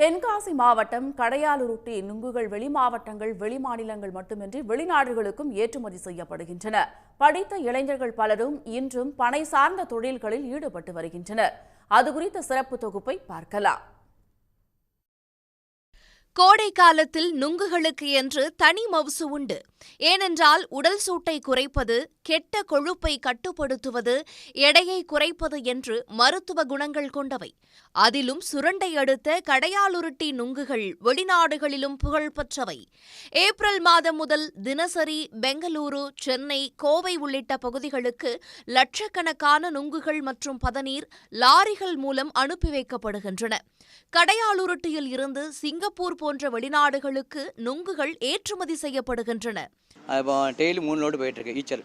தென்காசி மாவட்டம் கடையாலுருட்டி நுங்குகள் வெளி மாவட்டங்கள் வெளிமாநிலங்கள் மட்டுமின்றி வெளிநாடுகளுக்கும் ஏற்றுமதி செய்யப்படுகின்றன. படித்த இளைஞர்கள் பலரும் இன்றும் பனை சார்ந்த தொழில்களில் ஈடுபட்டு வருகின்றனர். அது குறித்த சிறப்பு தொகுப்பை பார்க்கலாம். கோடை காலத்தில் நுங்குகளுக்கு என்று தனி மவுசு உண்டு. ஏனென்றால் உடல் சூட்டை குறைப்பது கெட்ட கொழுப்பை கட்டுப்படுத்துவது எடையை குறைப்பது என்று மருத்துவ குணங்கள் கொண்டவை. அதிலும் சுரண்டை அடுத்த கடையாளுருட்டி நுங்குகள் வெளிநாடுகளிலும் புகழ்பெற்றவை. ஏப்ரல் மாதம் முதல் தினசரி பெங்களூரு சென்னை கோவை உள்ளிட்ட பகுதிகளுக்கு லட்சக்கணக்கான நுங்குகள் மற்றும் பதநீர் லாரிகள் மூலம் அனுப்பி வைக்கப்படுகின்றன. கடையாளுருட்டியில் இருந்து சிங்கப்பூர் போன்ற வெளிநாடுகளுக்கு நுங்குகள் ஏற்றுமதி செய்யப்படுகின்றன. இப்போ டெய்லி மூணு லோடு போயிட்டுருக்கு ஈச்சர்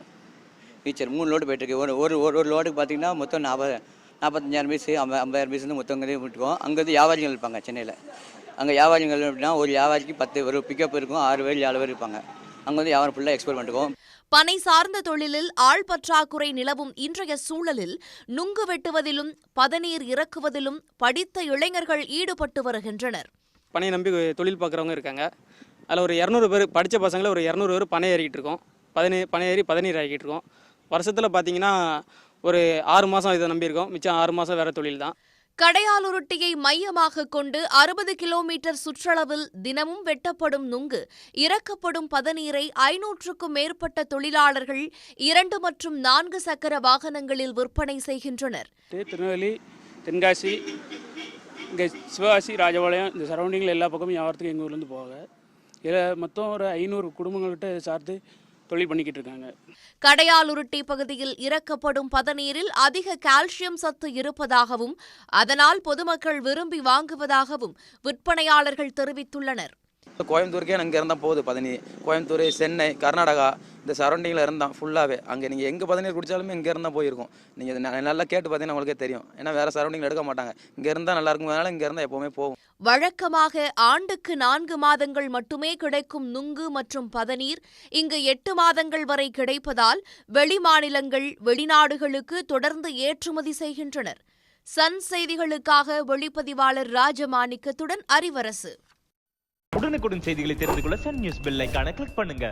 ஈச்சர் மூணு லோடு போயிட்டுருக்கு. ஒரு ஒரு ஒரு லோடுக்கு பார்த்தீங்கன்னா மொத்தம் நாற்பது நாற்பத்தஞ்சாயிரம் பீஸு ஐம்ப ஐம்பதாயிரம் பீஸ் மொத்தம் விட்டுருக்கோம் அங்கேருந்து வியாபாரிகள் இருப்பாங்க சென்னையில். அங்கே வியாபாரிகள் எப்படின்னா ஒரு வியாபாரிக்கு பத்து ஒரு பிக்கப் இருக்கும் ஆறு பேர் ஏழு பேர் இருப்பாங்க. அங்கே வந்து வியாபாரம் ஃபுல்லாக எக்ஸ்போர்ட் பண்ணிருக்கோம் பனை சார்ந்த தொழிலில் ஆள் பற்றாக்குறை நிலவும் இன்றைய சூழலில் நுங்கு வெட்டுவதிலும் பதநீர் இறக்குவதிலும் படித்த இளைஞர்கள் ஈடுபட்டு வருகின்றனர். பனையை நம்பி தொழில் பார்க்குறவங்க இருக்காங்க. அதில் ஒரு இரநூறு பேர் படித்த பசங்கள ஒரு இரநூறு பேர் பனை ஏறிக்கிட்டு இருக்கோம். பதனி பனை ஏறி பதநீர் ஆகிக்கிட்டு இருக்கோம். வருஷத்தில் பார்த்தீங்கன்னா ஒரு ஆறு மாதம் இதை நம்பியிருக்கோம். மிச்சம் ஆறு மாதம் வேறு தொழில் தான். கடையாலுருட்டியை மையமாக கொண்டு அறுபது கிலோமீட்டர் சுற்றளவில் தினமும் வெட்டப்படும் நுங்கு இறக்கப்படும் பதநீரை ஐநூற்றுக்கும் மேற்பட்ட தொழிலாளர்கள் இரண்டு மற்றும் நான்கு சக்கர வாகனங்களில் விற்பனை செய்கின்றனர். திருநெல்வேலி தென்காசி இங்கே சிவகாசி ராஜபாளையம் இந்த சரௌண்டிங்கில் எல்லா பக்கமும் வியாபாரத்துக்கு எங்கள் ஊர்லேருந்து போவாங்க. இதில் மொத்தம் ஒரு ஐநூறு குடும்பங்கள்கிட்ட சார்ந்து தொழில் பண்ணிக்கிட்டு இருக்காங்க. கடையாலுருட்டி பகுதியில் இறக்கப்படும் பதநீரில் அதிக கால்சியம் சத்து இருப்பதாகவும் அதனால் பொதுமக்கள் விரும்பி வாங்குவதாகவும் விற்பனையாளர்கள் தெரிவித்துள்ளனர். கோயம்புத்தூருக்கே அங்கே இருந்தால் போகுது பதனி கோயம்புத்தூர் சென்னை கர்நாடகா இந்த சரௌண்டிங்கில் இருந்தால் ஃபுல்லாகவே அங்கே நீங்கள் எங்கே பதநீர் குடித்தாலுமே இங்கே இருந்தால் போயிருக்கும். நீங்கள் நல்லா கேட்டு பார்த்தீங்கன்னா உங்களுக்கே தெரியும். ஏன்னா வேறு சரௌண்டிங்கில் எடுக்க மாட்டாங்க. இங்கே இருந்தால் நல்லா இருக்கும். அதனால் இங்கே இருந்தால் எப்போவுமே போகும். வழக்கமாக ஆண்டுக்கு நான்கு மாதங்கள் மட்டுமே கிடைக்கும் நுங்கு மற்றும் பதநீர். இங்கு எட்டு மாதங்கள் வரை கிடைப்பதால் வெளிமாநிலங்கள் வெளிநாடுகளுக்கு தொடர்ந்து ஏற்றுமதி செய்கின்றனர். சன் செய்திகளுக்காக ஒளிப்பதிவாளர் ராஜமாணிக்கத்துடன் அறிவரசு உடனுக்குடன் செய்திகளை தெரிந்து கொள்ள சன் நியூஸ் பெல் ஐகானை கிளிக் பண்ணுங்க.